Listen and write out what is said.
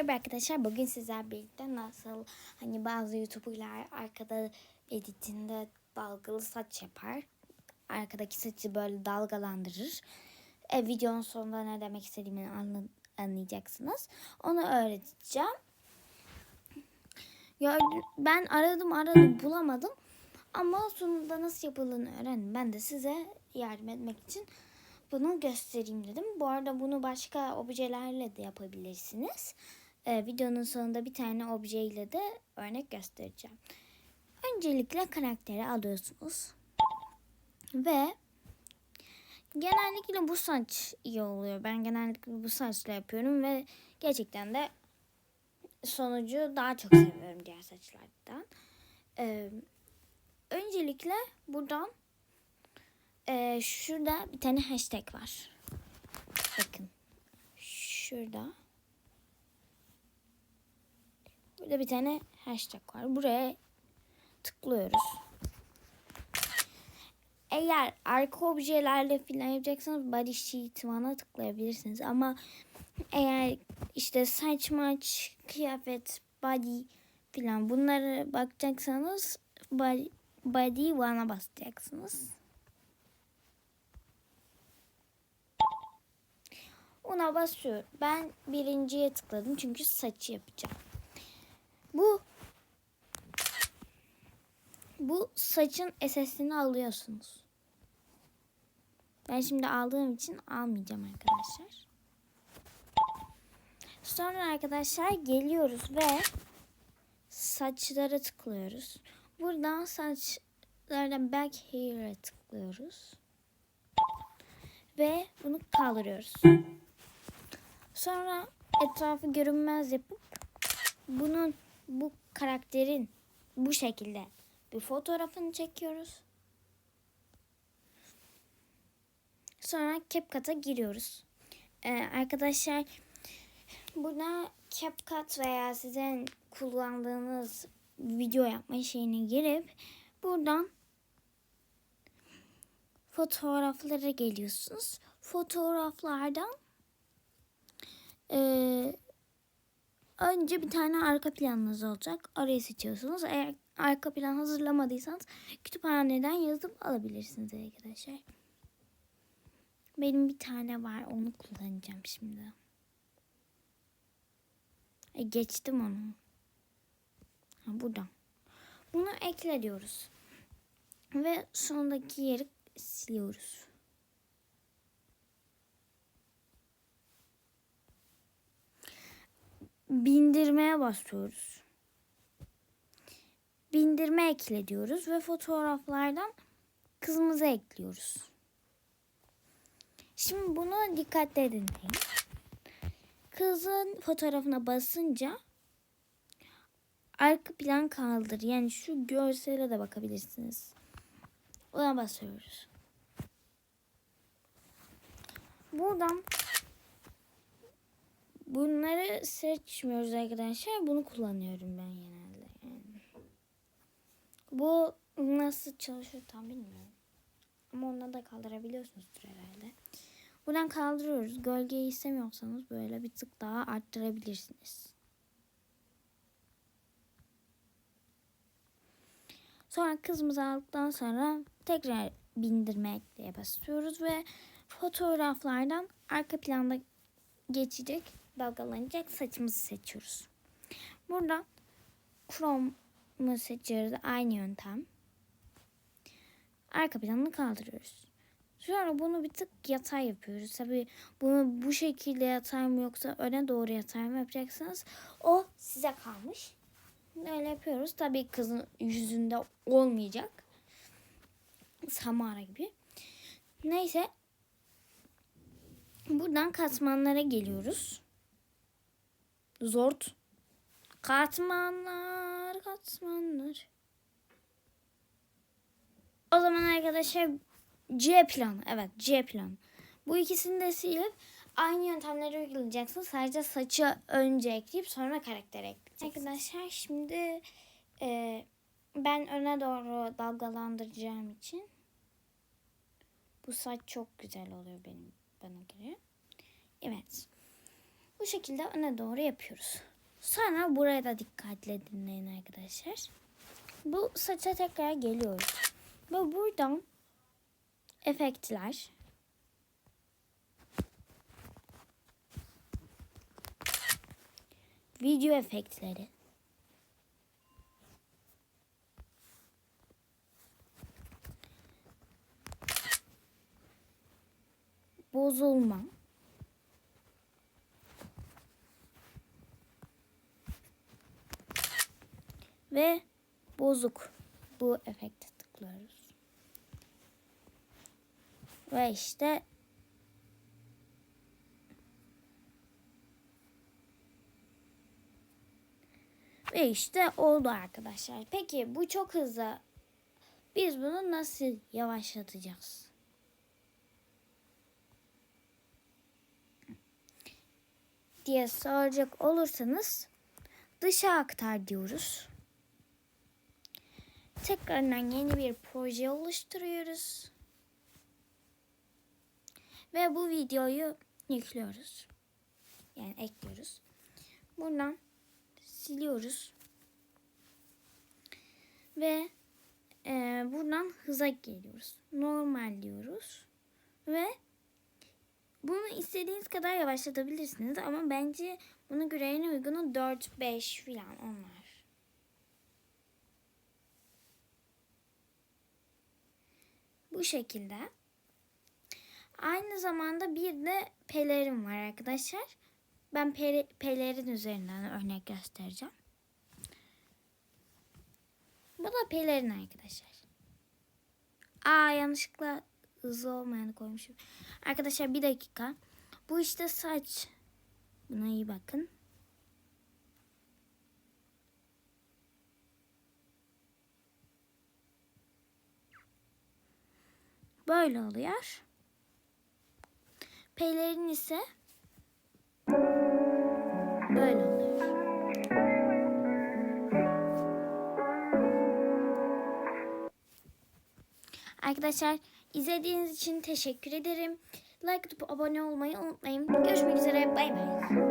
Merhaba arkadaşlar. Bugün sizler birlikte nasıl hani bazı YouTuber'lar arkada editinde dalgalı saç yapar. Arkadaki saçı böyle dalgalandırır. E, videonun sonunda ne demek istediğimi anla- anlayacaksınız. Onu öğreteceğim. Ben aradım aradım bulamadım. Ama sonunda nasıl yapıldığını öğrendim. Ben de size yardım etmek için bunu göstereyim dedim. Bu arada bunu başka objelerle de yapabilirsiniz. Ee, videonun sonunda bir tane objeyle de örnek göstereceğim. Öncelikle karakteri alıyorsunuz. Ve genellikle bu saç iyi oluyor. Ben genellikle bu saçla yapıyorum ve gerçekten de sonucu daha çok seviyorum diğer saçlardan. Ee, öncelikle buradan ee, şurada bir tane hashtag var. Bakın. Şurada. Burada bir tane hashtag var. Buraya tıklıyoruz. Eğer arka objelerle filan yapacaksanız body sheet one'a tıklayabilirsiniz. Ama eğer işte saç maç, kıyafet, body filan bunları bakacaksanız body, body one'a basacaksınız. Ona basıyorum. Ben birinciye tıkladım çünkü saçı yapacağım. Bu bu saçın SS'ini alıyorsunuz. Ben şimdi aldığım için almayacağım arkadaşlar. Sonra arkadaşlar geliyoruz ve saçlara tıklıyoruz. Buradan saçlardan back hair'e tıklıyoruz. Ve bunu kaldırıyoruz. Sonra etrafı görünmez yapıp bunun bu karakterin bu şekilde bir fotoğrafını çekiyoruz. Sonra CapCut'a giriyoruz. Ee, arkadaşlar burada CapCut veya sizin kullandığınız video yapma şeyine girip buradan fotoğraflara geliyorsunuz. Fotoğraflardan ee, önce bir tane arka planınız olacak. Orayı seçiyorsunuz. Eğer arka plan hazırlamadıysanız kütüphaneden yazıp alabilirsiniz arkadaşlar. Benim bir tane var. Onu kullanacağım şimdi. E, geçtim onu. Ha, buradan. Bunu ekle diyoruz. Ve sondaki yeri siliyoruz. Bindirmeye basıyoruz. Bindirme ekle diyoruz ve fotoğraflardan kızımızı ekliyoruz. Şimdi bunu dikkatle dinleyin. Kızın fotoğrafına basınca arka plan kaldır. Yani şu görsele de bakabilirsiniz. Ona basıyoruz. Buradan Bunları seçmiyoruz arkadaşlar. Bunu kullanıyorum ben genelde. Yani. Bu nasıl çalışıyor tam bilmiyorum. Ama ondan da kaldırabiliyorsunuzdur herhalde. Buradan kaldırıyoruz. Gölgeyi istemiyorsanız böyle bir tık daha arttırabilirsiniz. Sonra kızımızı aldıktan sonra tekrar bindirme ekleye basıyoruz ve fotoğraflardan arka planda geçecek dalgalanacak saçımızı seçiyoruz. Burada chrome'u seçiyoruz. Aynı yöntem. Arka planını kaldırıyoruz. Sonra bunu bir tık yatay yapıyoruz. Tabi bunu bu şekilde yatay mı yoksa öne doğru yatay mı yapacaksınız? O size kalmış. Öyle yapıyoruz. Tabii kızın yüzünde olmayacak. Samara gibi. Neyse. Buradan katmanlara geliyoruz. Zort. Katmanlar, katmanlar. O zaman arkadaşlar C planı. Evet C planı. Bu ikisini de silip aynı yöntemleri uygulayacaksın. Sadece saçı önce ekleyip sonra karakter ekleyeceksin. Arkadaşlar şimdi e, ben öne doğru dalgalandıracağım için bu saç çok güzel oluyor benim bana göre. Evet. Bu şekilde öne doğru yapıyoruz. Sonra buraya da dikkatle dinleyin arkadaşlar. Bu saça tekrar geliyoruz. Ve buradan efektler. Video efektleri. Bozulma. Ve bozuk. Bu efekte tıklıyoruz. Ve işte Ve işte oldu arkadaşlar. Peki bu çok hızlı. Biz bunu nasıl yavaşlatacağız? diye soracak olursanız dışa aktar diyoruz. Tekrardan yeni bir proje oluşturuyoruz. Ve bu videoyu yüklüyoruz. Yani ekliyoruz. Buradan siliyoruz. Ve e, buradan hıza geliyoruz. Normal diyoruz. Ve bunu istediğiniz kadar yavaşlatabilirsiniz ama bence buna göre en uygunu 4-5 falan onlar. Bu şekilde. Aynı zamanda bir de pelerin var arkadaşlar. Ben pelerin üzerinden örnek göstereceğim. Bu da pelerin arkadaşlar. Aa yanlışlıkla hızlı olmayanı koymuşum. Arkadaşlar bir dakika. Bu işte saç. Buna iyi bakın. Böyle oluyor. Pelerin ise böyle oluyor. Arkadaşlar izlediğiniz için teşekkür ederim. Like atıp abone olmayı unutmayın. Görüşmek üzere. Bay bay.